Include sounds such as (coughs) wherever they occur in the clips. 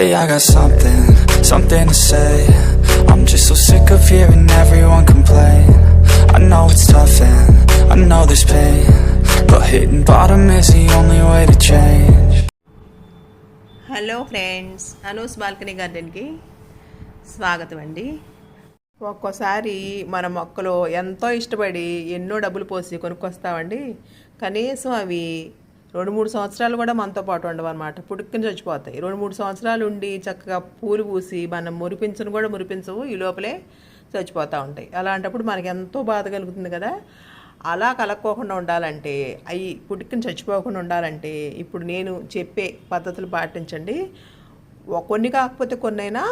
Hey, I got something, something to say. I'm just so sick of hearing everyone complain. I know it's tough and I know there's pain. But hitting bottom is the only way to change. Hello friends Anu's balcony గార్డెన్కి స్వాగతం అండి ఒక్కోసారి మన మొక్కలు ఎంతో ఇష్టపడి ఎన్నో డబ్బులు పోసి కొనుక్కొస్తామండి కనీసం అవి రెండు మూడు సంవత్సరాలు కూడా మనతో పాటు ఉండవు అనమాట చచ్చిపోతాయి. రెండు మూడు సంవత్సరాలు ఉండి చక్కగా పూలు పూసి మనం మురిపించను కూడా మురిపించవు. ఈ లోపలే చచ్చిపోతూ ఉంటాయి. అలాంటప్పుడు మనకి ఎంతో బాధ కలుగుతుంది కదా. అలా కలక్కోకుండా ఉండాలంటే అవి పుట్టుకుని చచ్చిపోకుండా ఉండాలంటే ఇప్పుడు నేను చెప్పే పద్ధతులు పాటించండి. కొన్ని కాకపోతే కొన్నైనా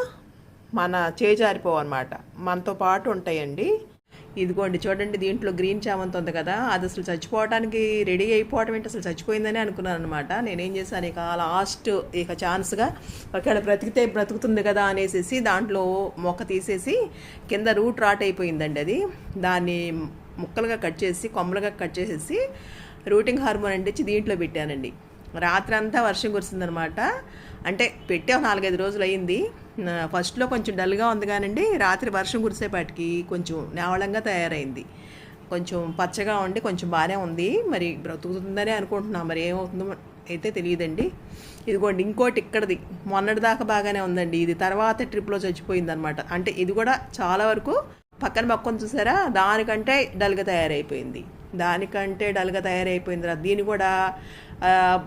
మన చేజారిపోవన్నమాట. మనతో పాటు ఉంటాయండి. ఇదిగోండి చూడండి దీంట్లో గ్రీన్ చామంతి ఉంది కదా అది అసలు చచ్చిపోవడానికి రెడీ అయిపోవటం ఏంటి? అసలు చచ్చిపోయిందని అనుకున్నాను అనమాట నేనేం చేశాను? ఇక లాస్ట్ ఇక ఛాన్స్గా ఒకవేళ బ్రతికితే బ్రతుకుతుంది కదా అనేసి దాంట్లో మొక్క తీసేసి కింద రూట్ రాట్ అయిపోయిందండి అది. దాన్ని ముక్కలుగా కట్ చేసి కొమ్మలుగా కట్ చేసేసి రూటింగ్ హార్మోన్ అంటించి దీంట్లో పెట్టానండి. రాత్రి అంతా వర్షం కురిసిందనమాట అంటే పెట్టే నాలుగైదు రోజులు అయింది. ఫస్ట్లో కొంచెం డల్గా ఉంది కానండి రాత్రి వర్షం కురిసేపాటికి కొంచెం నేవళంగా తయారైంది. కొంచెం పచ్చగా ఉండి కొంచెం బాగానే ఉంది. మరి బ్రతుకుతుందని అనుకుంటున్నాం. మరి ఏమవుతుందో అయితే తెలియదండి. ఇదిగోండి ఇంకోటి ఇక్కడది. మొన్నటి దాకా బాగానే ఉందండి. ఇది తర్వాత ట్రిప్లో చచ్చిపోయింది అనమాట అంటే ఇది కూడా చాలా వరకు పక్కన మొక్కను చూసారా? దానికంటే డల్గా తయారైపోయింది. దానికంటే డల్గా తయారైపోయింది రా దీన్ని కూడా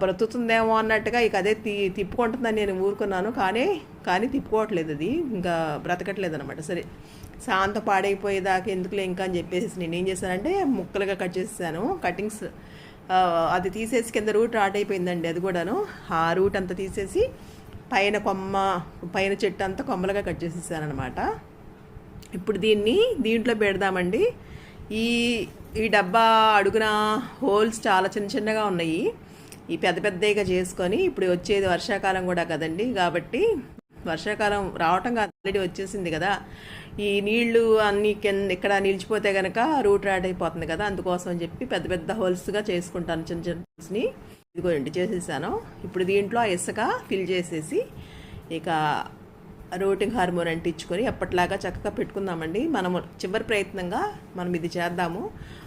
బ్రతుకుతుందేమో అన్నట్టుగా ఇక అదే తి తిప్పుకుంటుందని నేను ఊరుకున్నాను. కానీ కానీ తిప్పుకోవట్లేదు అది. ఇంకా బ్రతకట్లేదు అనమాట సరే శాంత పాడైపోయేదాకా ఎందుకులే ఇంకా అని చెప్పేసి నేను ఏం చేశానంటే ముక్కలుగా కట్ చేసేసాను. కటింగ్స్ అది తీసేసి కింద రూట్ రాట్ అయిపోయిందండి అది కూడాను. ఆ రూట్ అంతా తీసేసి పైన కొమ్మ పైన చెట్టు అంతా కొమ్మలుగా కట్ చేసేసాను అనమాట ఇప్పుడు దీన్ని దీంట్లో పెడదామండి. ఈ ఈ డబ్బా అడుగున హోల్స్ చాలా చిన్న చిన్నగా ఉన్నాయి. ఈ పెద్ద పెద్దగా చేసుకొని ఇప్పుడు వచ్చేది వర్షాకాలం కూడా కదండి. కాబట్టి వర్షాకాలం రావటం ఆల్రెడీ వచ్చేసింది కదా. ఈ నీళ్ళు అన్ని కింద ఇక్కడ నిలిచిపోతే కనుక రూట్ రాట్ అయిపోతుంది కదా. అందుకోసం అని చెప్పి పెద్ద పెద్ద హోల్స్గా చేసుకుంటాను చిన్న చిన్న హోల్స్ని ఇదిగోండి చేసేసాను. ఇప్పుడు దీంట్లో ఆ ఇసుక ఫిల్ చేసేసి ఇక రూటింగ్ హార్మోన్ అంటించుకొని ఎప్పటిలాగా చక్కగా పెట్టుకుందామండి. మనము చివరి ప్రయత్నంగా మనం ఇది చేద్దాము.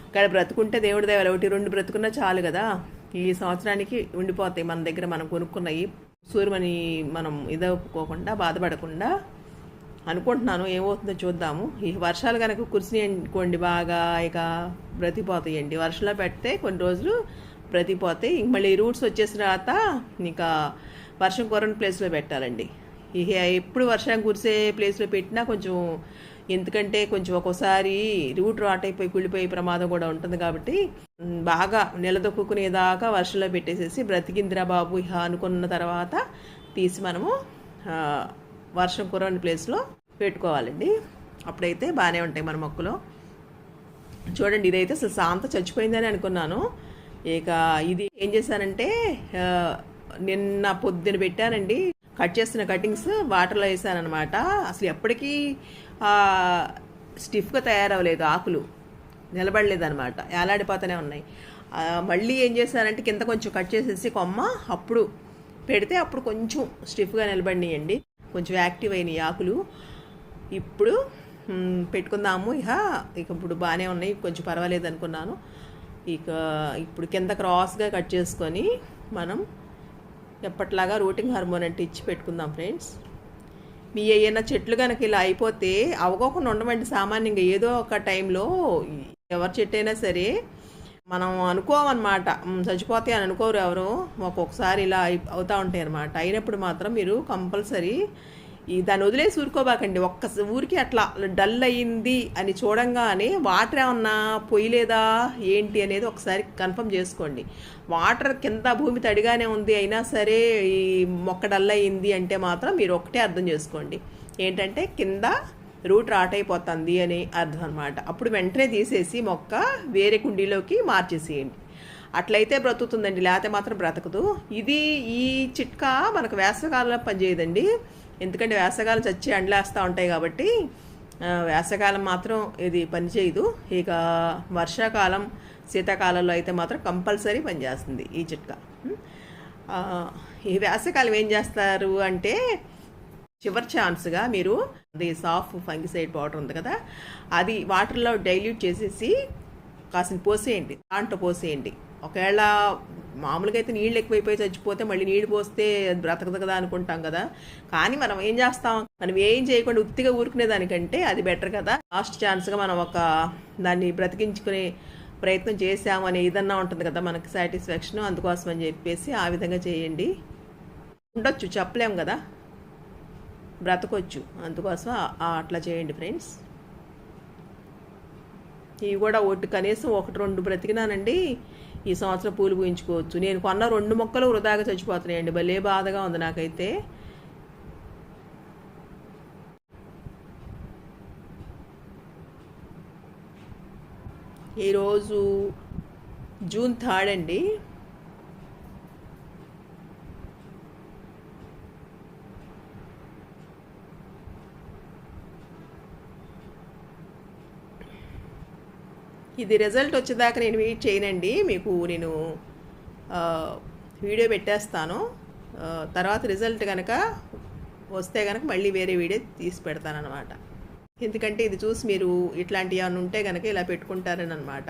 ఇక్కడ బ్రతుకుంటే దేవుడి దేవాలి ఒకటి రెండు బ్రతుకున్నా చాలు కదా. ఈ సంవత్సరానికి ఉండిపోతాయి మన దగ్గర మనం కొనుక్కున్నవి సూర్యమని మనం ఇదవుకోకుండా బాధపడకుండా అనుకుంటున్నాను. ఏమవుతుందో చూద్దాము. ఈ వర్షాలు కనుక కురిసినాయి బాగా ఇక బ్రతిపోతాయండి వర్షంలో పెడితే కొన్ని రోజులు బ్రతిపోతాయి ఇంక మళ్ళీ రూట్స్ వచ్చేసిన తర్వాత ఇంకా వర్షం కురని ప్లేస్లో పెట్టాలండి. ఇక ఎప్పుడు వర్షం కురిసే ప్లేస్లో పెట్టినా కొంచెం ఎందుకంటే కొంచెం ఒక్కోసారి రూట్ రాట్ అయిపోయి కుళ్ళిపోయే ప్రమాదం కూడా ఉంటుంది కాబట్టి బాగా నిలదొక్కునేదాకా వర్షంలో పెట్టేసేసి బ్రతికిందిరా బాబు ఇహ అనుకున్న తర్వాత తీసి మనము వర్షం కురని ప్లేస్లో పెట్టుకోవాలండి. అప్పుడైతే బాగానే ఉంటాయి మన మొక్కలు. చూడండి ఇదైతే అసలు శాంత చచ్చిపోయిందని అనుకున్నాను. ఇక ఇది ఏం చేశానంటే నిన్న పొద్దున పెట్టానండి. కట్ చేసిన కటింగ్స్ వాటర్లో వేసానమాట అసలు ఎప్పటికీ స్టిఫ్గా తయారవ్వలేదు ఆకులు. నిలబడలేదు అనమాట ఏలాడిపోతూనే ఉన్నాయి. మళ్ళీ ఏం చేశానంటే కింద కొంచెం కట్ చేసేసి కొమ్మ అప్పుడు పెడితే అప్పుడు కొంచెం స్టిఫ్గా నిలబడినాయండి. కొంచెం యాక్టివ్ అయినాయి ఆకులు. ఇప్పుడు పెట్టుకుందాము. ఇక ఇక ఇప్పుడు బాగానే ఉన్నాయి. కొంచెం పర్వాలేదు అనుకున్నాను. ఇక ఇప్పుడు కింద క్రాస్గా కట్ చేసుకొని మనం ఎప్పట్లాగా రూటింగ్ హార్మోన్ అంటే ఇచ్చి పెట్టుకుందాం ఫ్రెండ్స్. మీ ఏమైనా చెట్లు కనుక ఇలా అయిపోతే అవకోకుండా ఉండమండి సామాన్యంగా. ఏదో ఒక టైంలో ఎవరి చెట్టు అయినా సరే మనం అనుకోమన్నమాట "మ్, చచ్చిపోతాయి అని అనుకోరు ఎవరు. ఒక్కొక్కసారి ఇలా అయి- అవుతూ ఉంటాయి అనమాట అయినప్పుడు మాత్రం మీరు కంపల్సరీ ఈ దాన్ని వదిలేసి ఊరుకోబాకండి. ఒక్క ఊరికి అట్లా డల్ అయింది అని చూడంగానే వాటర్ ఏమన్నా పోయలేదా ఏంటి అనేది ఒకసారి కన్ఫర్మ్ చేసుకోండి. వాటర్ కింద భూమి తడిగానే ఉంది అయినా సరే ఈ మొక్క డల్ అయింది అంటే మాత్రం మీరు ఒకటే అర్థం చేసుకోండి. ఏంటంటే కింద రూట్ రాట్ అయిపోతుంది అని అర్థం అనమాట అప్పుడు వెంటనే తీసేసి మొక్క వేరే కుండీలోకి మార్చేసేయండి. అట్లయితే బ్రతుకుతుందండి లేకపోతే మాత్రం బ్రతకదు. ఇది ఈ చిట్కా మనకు వేసవకాలంలో పనిచేయదండి. ఎందుకంటే వేసవకాలం చచ్చి అండ్లేస్తూ ఉంటాయి కాబట్టి వేసవకాలం మాత్రం ఇది పనిచేయదు ఇక వర్షాకాలం శీతాకాలంలో అయితే మాత్రం కంపల్సరీ పనిచేస్తుంది ఈ చిట్కా. ఈ వేసవకాలం ఏం చేస్తారు అంటే చివరి ఛాన్స్గా మీరు అది సాఫ్ ఫంగిసైడ్ పౌడర్ ఉంది కదా అది వాటర్లో డైల్యూట్ చేసేసి కాసిన పోసేయండి దాంట్లో పోసేయండి. ఒకవేళ మామూలుగా అయితే నీళ్ళు ఎక్కువైపోయి చచ్చిపోతే మళ్ళీ నీళ్ళు పోస్తే అది బ్రతకదు కదా అనుకుంటాం కదా. కానీ మనం ఏం చేస్తాం? మనం ఏం చేయకుండా ఉత్తిగా ఊరుకునే దానికంటే అది బెటర్ కదా. లాస్ట్ ఛాన్స్గా మనం ఒక దాన్ని బ్రతికించుకునే ప్రయత్నం చేసాము అనే ఇదన్నా ఉంటుంది కదా మనకి సాటిస్ఫాక్షన్. అందుకోసం అని చెప్పేసి ఆ విధంగా చేయండి. ఉండొచ్చు చెప్పలేం కదా. బ్రతకొచ్చు. అందుకోసం అట్లా చేయండి ఫ్రెండ్స్. ఇవి కూడా ఒకటి కనీసం ఒకటి రెండు బ్రతికినానండి. ఈ సంవత్సరం పూలు పూయించుకోవచ్చు. నేను కొన్న రెండు మొక్కలు వృధాగా చచ్చిపోతున్నాయండి. భలే బాధగా ఉంది నాకైతే. ఈరోజు జూన్ థర్డ్ అండి. ఇది రిజల్ట్ వచ్చేదాకా నేను వెయిట్ చేయనండి. మీకు నేను వీడియో పెట్టేస్తాను. తర్వాత రిజల్ట్ కనుక వస్తే కనుక మళ్ళీ వేరే వీడియో తీసి పెడతానమాట ఎందుకంటే ఇది చూసి మీరు ఇట్లాంటివి ఏమైనా ఉంటే కనుక ఇలా పెట్టుకుంటారని అనమాట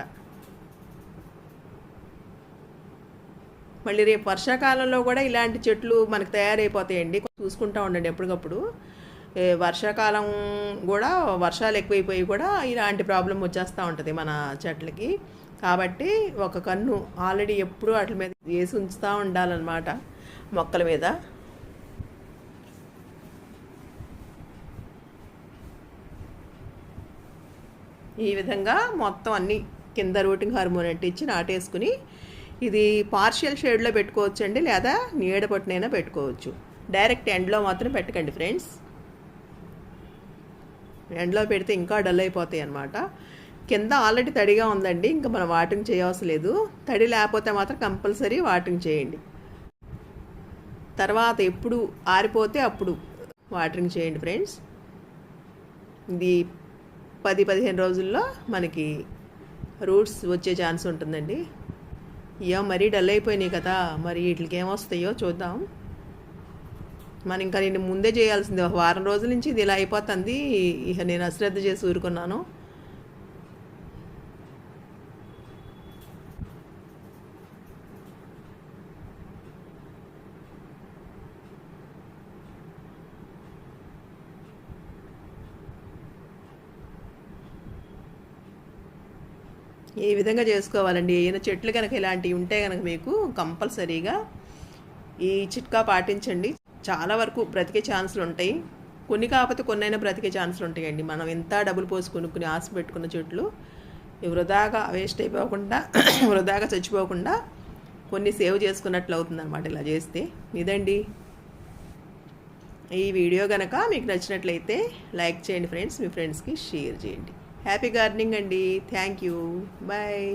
మళ్ళీ రేపు వర్షాకాలంలో కూడా ఇలాంటి చెట్లు మనకు తయారైపోతాయండి. చూసుకుంటా ఉండండి ఎప్పటికప్పుడు. వర్షాకాలం కూడా వర్షాలు ఎక్కువైపోయి కూడా ఇలాంటి ప్రాబ్లం వచ్చేస్తూ ఉంటుంది మన చెట్లకి. కాబట్టి ఒక కన్ను ఆల్రెడీ ఎప్పుడూ వాటి మీద వేసి ఉంచుతూ ఉండాలన్నమాట మొక్కల మీద. ఈ విధంగా మొత్తం అన్ని కింద రూటింగ్ హార్మోన్ అంటించి ఇచ్చి నాటేసుకుని ఇది పార్షియల్ షేడ్లో పెట్టుకోవచ్చు అండి లేదా నీడ పట్టునైనా పెట్టుకోవచ్చు. డైరెక్ట్ ఎండ్లో మాత్రం పెట్టకండి ఫ్రెండ్స్. ఎండలో పెడితే ఇంకా డల్ అయిపోతాయి అన్నమాట. కింద ఆల్రెడీ తడిగా ఉందండి ఇంకా మనం వాటింగ్ చేయవలసిన లేదు. తడి లేకపోతే మాత్రం కంపల్సరీ వాటింగ్ చేయండి. తర్వాత ఎప్పుడు ఆరిపోతే అప్పుడు వాటరింగ్ చేయండి ఫ్రెండ్స్. ఇది పది పదిహేను రోజుల్లో మనకి రూట్స్ వచ్చే ఛాన్స్ ఉంటుందండి. ఇయో మరీ డల్ అయిపోయినాయి కదా మరి వీటికి ఏమొస్తాయో చూద్దాం. మనం ఇంకా నేను ముందే చేయాల్సింది ఒక వారం రోజుల నుంచి ఇది ఇలా అయిపోతుంది. ఇక నేను అశ్రద్ధ చేసి ఊరుకున్నాను. ఏ విధంగా చేసుకోవాలండి? ఏదైనా చెట్లు కనుక ఇలాంటివి ఉంటే కనుక మీకు కంపల్సరీగా ఈ చిట్కా పాటించండి. చాలా వరకు బ్రతికే ఛాన్సులు ఉంటాయి. కొన్ని కాకపోతే కొన్నైనా బ్రతికే ఛాన్సులు ఉంటాయండి. మనం ఎంత డబ్బులు పోసి కొనుక్కుని ఆశ పెట్టుకున్న చెట్లు వృధాగా వేస్ట్ అయిపోకుండా (coughs) వృధాగా చచ్చిపోకుండా కొన్ని సేవ్ చేసుకున్నట్లు అవుతుందన్నమాట ఇలా చేస్తే. ఇదండి. ఈ వీడియో కనుక మీకు నచ్చినట్లయితే లైక్ చేయండి ఫ్రెండ్స్ మీ ఫ్రెండ్స్కి షేర్ చేయండి. హ్యాపీ గార్డెనింగ్ అండి. Thank you. బాయ్.